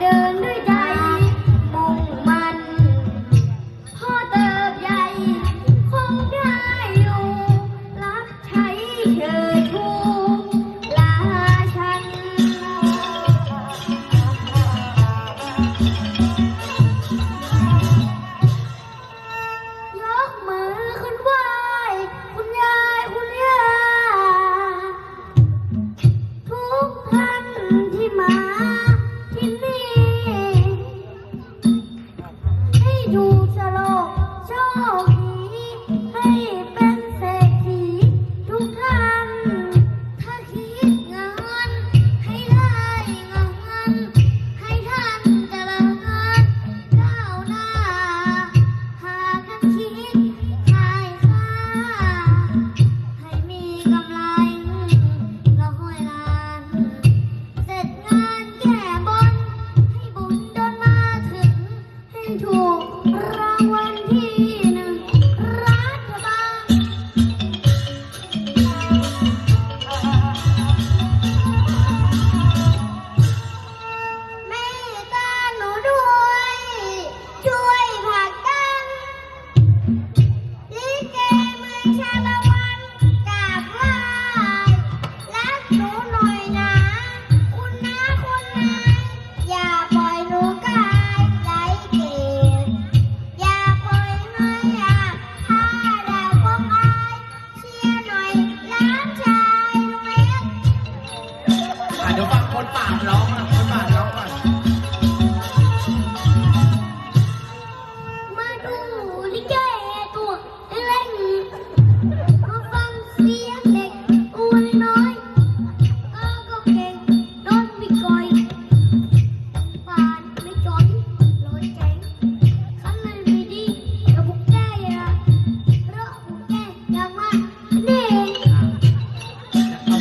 人 ใ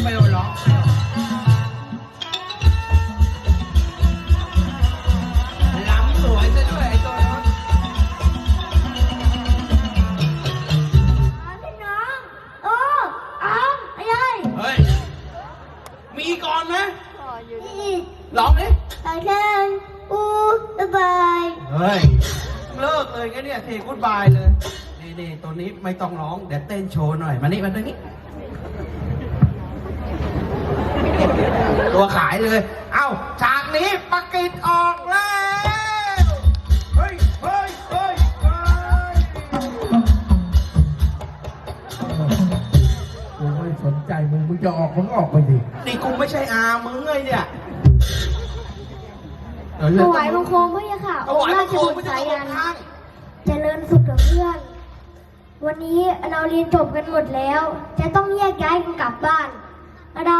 เอาไปร้องลำสวยซะด้วยไอ้ตัวนู้นพี่น้องเอออามไอ้ยัยเฮ้ย มีก่อนไหมนี่ร้องดิไอ้แดงอูสบายเฮ้ย เลิกเลยงั้นเนี่ยเทกุดบายเลยนี่นี่ตัวนี้ไม่ต้องร้อง เดี๋ยวเต้นโชว์หน่อย มานี่มาตรงนี้ ตัวขายเลย เอ้าฉากนี้ปากกิดออกแล้วเฮ้ยเฮ้ยเฮ้ยเฮ้ยกูไม่สนใจมึงมึงจะออกมึงออกไปดินี่กูไม่ใช่อามึงเลยเนี่ยเดี๋ยวถเรื่องวายบังคมพระยาค่ะเอาไหวมาโคมบุไม่ตรใช่สาเอายันทาง เจริญสุขกับเพื่อน วันนี้เราเรียนจบกันหมดแล้ว จะต้องแยกย้ายกันกลับบ้าน เรา